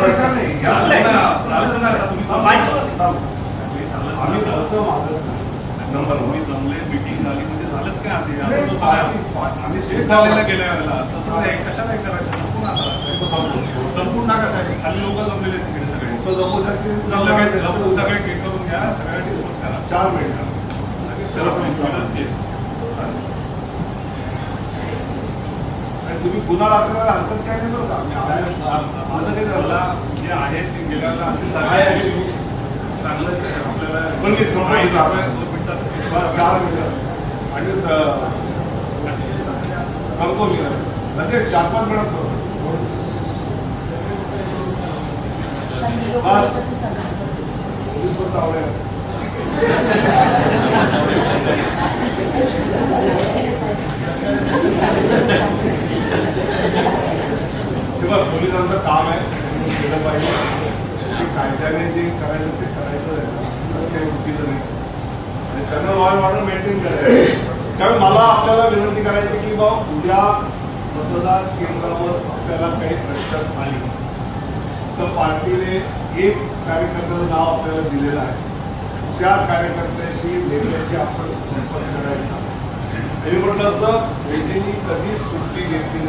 प्रकार नंबर जमले झाली म्हणजे झालंच काय आधी आम्ही शेत गेल्या वेळेला तसं नाही कशाला करायचं संपूर्ण आता संपूर्ण. संपूर्ण साहेब खाली लोक जमलेले तिकडे सगळे तो जमू काय सगळे करून घ्या सगळ्या डिस्पोज करा चार मिनिटं लगेच तुम्ही गुन्हा दाखवायला हरकत काय नाही बरं का माझं काय झालं जे आहे ते गेल्या असे आहे. आहे. आपल्याला पण मी मिनिटात चार आणि सांगतो मी लगेच चार पाच मिनिटात करतो. बस. आवडेल. पोलिसांचं काम आहे. केलं पाहिजे. ते कायद्याने जे करायचं ते करायचं आहे. तर ते चुकीचं नाही. आणि त्यांना लॉ अँड ऑर्डर मेंटेन करायचं त्यामुळे मला आपल्याला विनंती करायची की बा उद्या मतदार केंद्रावर आपल्याला काही प्रश्न आली तर पार्टीने एक कार्यकर्त्याचं नाव आपल्याला दिलेलं आहे. त्या कार्यकर्त्याशी नेत्याशी आपण संपर्क करायचा. आणि म्हटलं असं रेड्डींनी कधीच सुट्टी घेतली